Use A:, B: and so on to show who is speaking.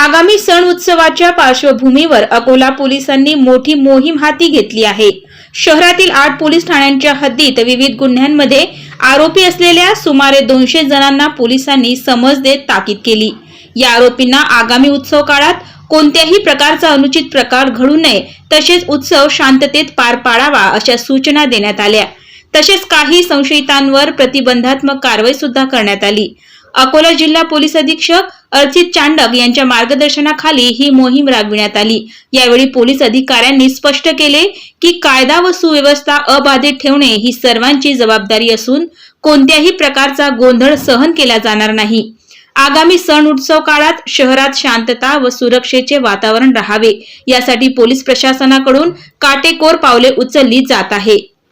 A: आगामी सण उत्सवाच्या पार्श्वभूमीवर अकोला पोलिसांनी मोठी मोहीम हाती घेतली आहे. शहरातील आठ पोलीस ठाण्यांच्या हद्दीत विविध गुन्ह्यांमध्ये आरोपी असलेल्या सुमारे दोनशे जणांना पोलिसांनी समज देत ताकीद केली. या आरोपींना आगामी उत्सव काळात कोणत्याही प्रकारचा अनुचित प्रकार घडू नये तसेच उत्सव शांततेत पार पाडावा अशा सूचना देण्यात आल्या. तसेच काही संशयितांवर प्रतिबंधात्मक कारवाई सुद्धा करण्यात आली. अकोला जिल्हा पोलीस अधीक्षक अर्चित चांडक यांच्या मार्गदर्शनाखाली ही मोहीम राबविण्यात आली. यावेळी पोलीस अधिकाऱ्यांनी स्पष्ट केले की कायदा व सुव्यवस्था अबाधित ठेवणे ही सर्वांची जबाबदारी असून कोणत्याही प्रकारचा गोंधळ सहन केला जाणार नाही. आगामी सण उत्सव काळात शहरात शांतता व सुरक्षेचे वातावरण राहावे यासाठी पोलीस प्रशासनाकडून काटेकोर पावले उचलली जात आहे.